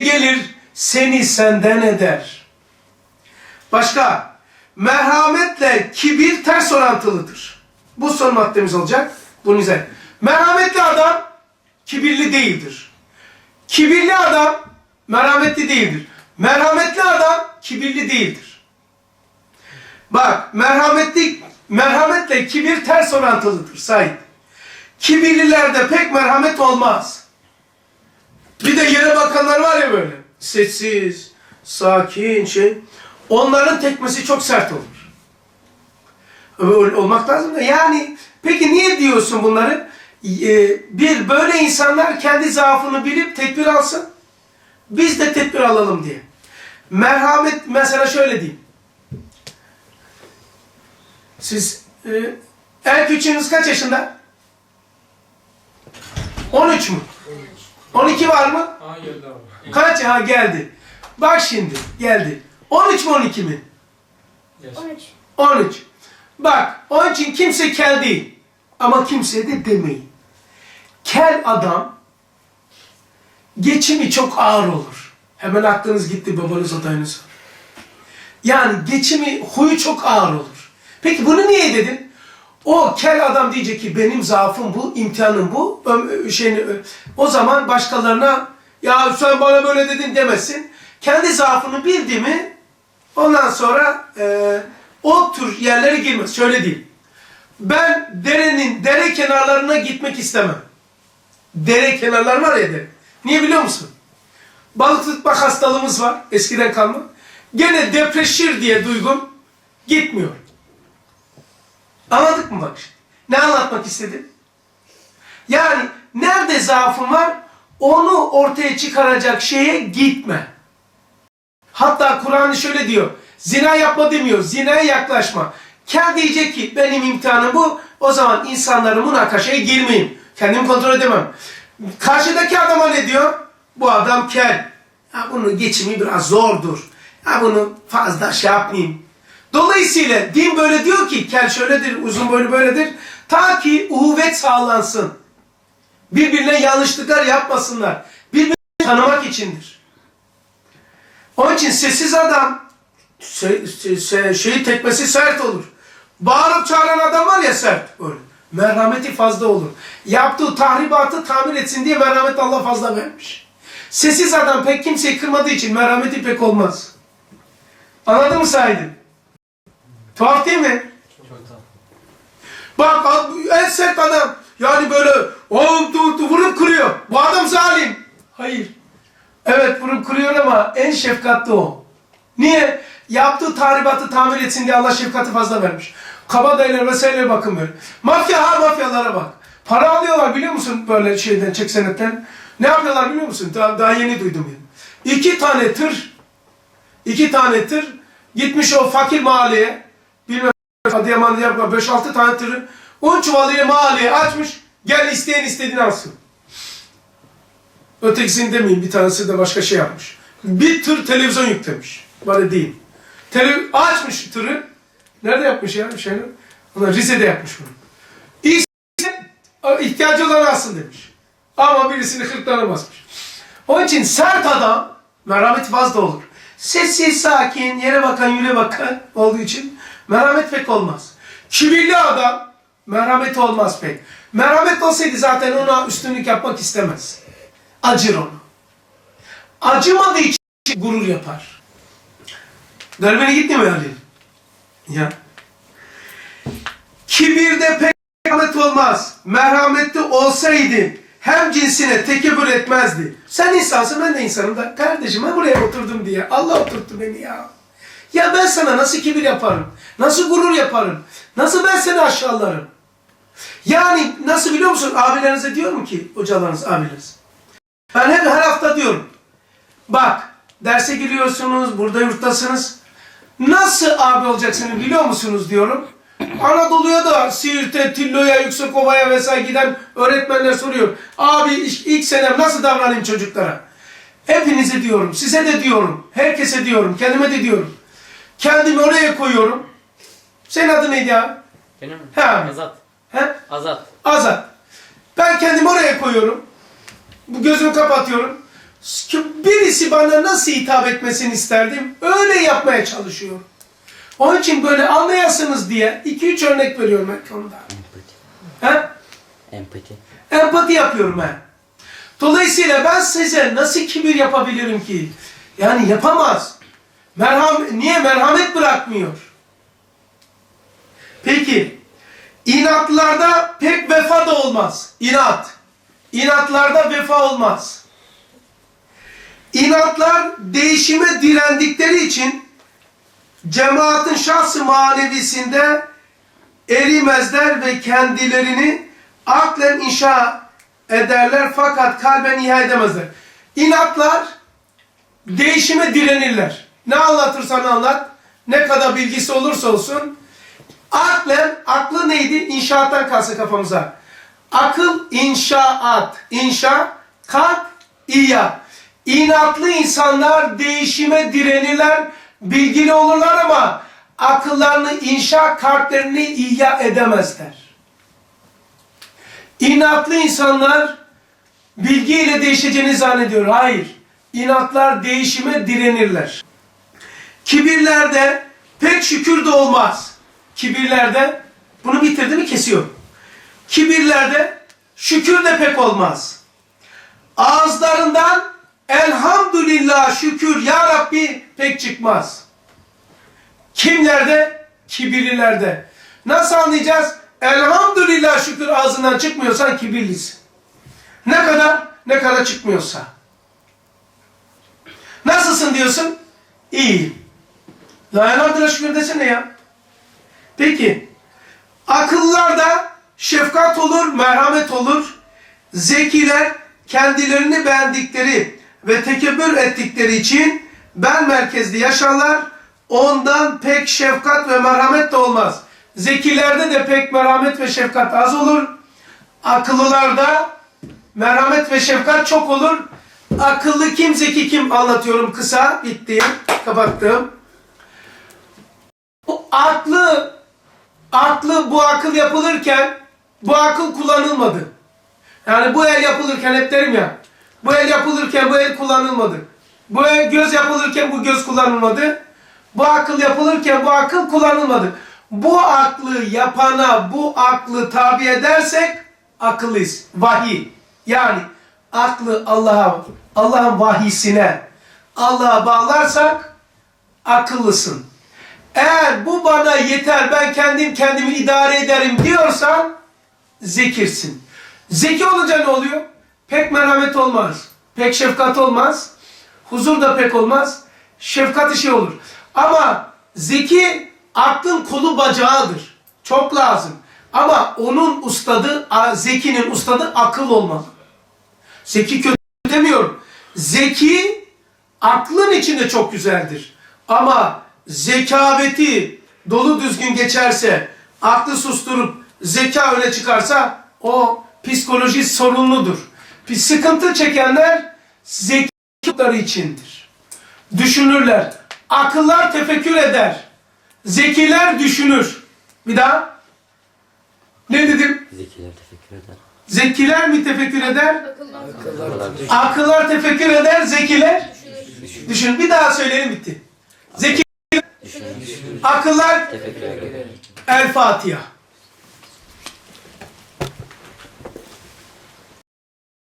gelir seni senden eder. Başka, merhametle kibir ters orantılıdır. Bu son maddemiz olacak. Bunu izle. Merhametli adam kibirli değildir. Kibirli adam merhametli değildir. Merhametli adam kibirli değildir. Bak, merhametli merhametle kibir ters orantılıdır Said. Kibirlilerde pek merhamet olmaz. Bir de yere bakanlar var ya böyle. Sessiz, sakin şey. Onların tekmesi çok sert olur. Öyle olmak lazım da yani peki niye diyorsun bunları? Ee, bir böyle insanlar kendi zaafını bilip tedbir alsın. Biz de tedbir alalım diye. Merhamet mesela şöyle diyeyim. Siz e, en küçüğünüz kaç yaşında? 13 mu? 12 var mı? Geldi abi. Kaç? Ha geldi. Bak şimdi geldi. 13 mi 12 mi? Yaş. 13. 13. Bak onun için kimse kel değil. Ama kimse de demeyin. Kel adam geçimi çok ağır olur. Hemen aklınız gitti babanız adayınız. Yani geçimi huyu çok ağır olur. Peki bunu niye dedin? O kel adam diyecek ki benim zaafım bu, imtihanım bu. Ö- Şeyini, o zaman başkalarına ya sen bana böyle dedin demesin. Kendi zaafını bildi mi ondan sonra e, o tür yerlere girmez. Şöyle değil. Ben derenin, dere kenarlarına gitmek istemem. Dere kenarları var ya dere. Niye biliyor musun? Balık tutmak hastalığımız var eskiden kalma. Gene depreşir diye duygum gitmiyor. Anladık mı bak şimdi? Ne anlatmak istedim? Yani nerede zaafın var onu ortaya çıkaracak şeye gitme. Hatta Kur'an şöyle diyor. Zina yapma demiyor. Zinaya yaklaşma. Kel diyecek ki benim imtihanım bu. O zaman insanların münakaşaya girmeyeyim. Kendimi kontrol edemem. Karşıdaki adama ne diyor? Bu adam kel. Ya bunun geçimi biraz zordur. Ya bunu fazla şey yapmayayım. Dolayısıyla din böyle diyor ki kel şöyledir, uzun boylu böyledir. Ta ki uhuvvet sağlansın. Birbirine yanlışlıklar yapmasınlar. Birbirini tanımak içindir. Onun için sessiz adam şey, şey, şeyi tekmesi sert olur. Bağırıp çağıran adam var ya sert böyle. Merhameti fazla olur. Yaptığı tahribatı tamir etsin diye merhamet Allah fazla vermiş. Sessiz adam pek kimseyi kırmadığı için merhameti pek olmaz. Anladın mı Said'im? Tuhaf değil mi? Çok. Bak en sert adam. Yani böyle oğlum tu, tu, vurup kırıyor. Bu adam zalim. Hayır. Evet vurup kırıyor ama en şefkatli o. Niye? Yaptığı tahribatı tamir etsin diye Allah şefkati fazla vermiş. Kabadayılar vesaire bakın böyle. Mafya ha mafyalara bak. Para alıyorlar biliyor musun böyle şeyden çek senetten. Ne yapıyorlar biliyor musun? Daha, daha yeni duydum yani. İki tane tır, iki tane tır gitmiş o fakir mahalleye bilmem Adıyaman Diyarbakır 5-6 tane tırı 10 çuvalıyla mahalleye açmış. Gel isteyen istediğini alsın. Ötekisini demeyeyim bir tanesi de başka şey yapmış. Bir tır televizyon yüklemiş. Bana değil. Tele açmış tırı. Nerede yapmış ya şeyini? Ona Rize'de yapmış bunu. İsteyen ihtiyacı olan alsın demiş. Ama birisini kırklarına basmış. Onun için sert adam merhamet fazla olur. Sessiz, sakin, yere bakan, yüre bakan olduğu için merhamet pek olmaz. Kibirli adam merhamet olmaz pek. Merhamet olsaydı zaten ona üstünlük yapmak istemez. Acır onu. Acımadığı için gurur yapar. Galibine gitti mi Ali? Ya. Kibirde pek merhamet olmaz. Merhametli olsaydı hem cinsine tekebbür etmezdi. Sen insansın ben de insanım da kardeşim ben buraya oturdum diye. Allah oturttu beni ya. Ya ben sana nasıl kibir yaparım? Nasıl gurur yaparım? Nasıl ben seni aşağılarım? Yani nasıl biliyor musun? Abilerinize diyorum ki, hocalarınız, abileriniz. Ben hep her hafta diyorum. Bak, derse giriyorsunuz, burada yurttasınız. Nasıl abi olacaksınız biliyor musunuz diyorum. Anadolu'ya da Siirt'e, Tillo'ya, Yüksekova'ya vesaire giden öğretmenler soruyor. Abi ilk senem nasıl davranayım çocuklara? Hepinize diyorum, size de diyorum, herkese diyorum, kendime de diyorum. Kendimi oraya koyuyorum. Senin adın neydi ya? Benim mi? He abi. Azat. He? Azat. Azat. Ben kendimi oraya koyuyorum. Bu gözümü kapatıyorum. Birisi bana nasıl hitap etmesini isterdim, öyle yapmaya çalışıyorum. Onun için böyle anlayasınız diye 2-3 örnek veriyorum ben konuda. Empati. He? Empati. Empati yapıyorum ben. Dolayısıyla ben size nasıl kibir yapabilirim ki? Yani yapamaz. Merham niye merhamet bırakmıyor? Peki inatlarda pek vefa da olmaz. İnat. İnatlarda vefa olmaz. İnatlar değişime direndikleri için cemaatin şahsı manevisinde erimezler ve kendilerini aklen inşa ederler fakat kalben ihya edemezler. İnatlar değişime direnirler. Ne anlatırsan anlat, ne kadar bilgisi olursa olsun. Aklen, aklı neydi? İnşaattan kalsa kafamıza. Akıl, inşaat. İnşa, kalp, iya. İnatlı insanlar değişime direnirler, bilgili olurlar ama akıllarını inşa, kalplerini iya edemezler. İnatlı insanlar bilgiyle değişeceğini zannediyor. Hayır. İnatlar değişime direnirler. Kibirlerde pek şükür de olmaz. Kibirlerde bunu bitirdi mi kesiyor. Kibirlerde şükür de pek olmaz. Ağızlarından elhamdülillah şükür ya Rabbi pek çıkmaz. Kimlerde? Kibirlilerde. Nasıl anlayacağız? Elhamdülillah şükür ağzından çıkmıyorsan kibirlisin. Ne kadar? Ne kadar çıkmıyorsa. Nasılsın diyorsun? İyi. Elhamdülillah şükür desene ya. Peki. Akıllarda şefkat olur, merhamet olur. Zekiler kendilerini beğendikleri ve tekebbür ettikleri için ben merkezli yaşarlar. Ondan pek şefkat ve merhamet de olmaz. Zekilerde de pek merhamet ve şefkat az olur. Akıllılarda merhamet ve şefkat çok olur. Akıllı kim, zeki kim anlatıyorum kısa. Bitti. Kapattım. Aklı, aklı bu akıl yapılırken bu akıl kullanılmadı. Yani bu el yapılırken hep derim ya. Bu el yapılırken bu el kullanılmadı. Bu el göz yapılırken bu göz kullanılmadı. Bu akıl yapılırken bu akıl kullanılmadı. Bu aklı yapana bu aklı tabi edersek akıllıyız. Vahiy. Yani aklı Allah'a, Allah'ın vahisine Allah'a bağlarsak akıllısın. Eğer bu bana yeter ben kendim kendimi idare ederim diyorsan zekirsin. Zeki olunca ne oluyor? Pek merhamet olmaz. Pek şefkat olmaz. Huzur da pek olmaz. Şefkat işi olur. Ama zeki aklın kolu bacağıdır. Çok lazım. Ama onun ustadı, zekinin ustadı akıl olmalı. Zeki kötü demiyorum. Zeki aklın içinde çok güzeldir. Ama zekaveti dolu düzgün geçerse, aklı susturup zeka öne çıkarsa o psikoloji sorunludur. Bir sıkıntı çekenler zekaları içindir. Düşünürler. Akıllar tefekkür eder. Zekiler düşünür. Bir daha. Ne dedim? Zekiler tefekkür eder. Zekiler mi tefekkür eder? Akıllar. Akıllar tefekkür eder, zekiler düşün. Bir daha söyleyelim bitti. Zeki, akıllar. El Fatiha.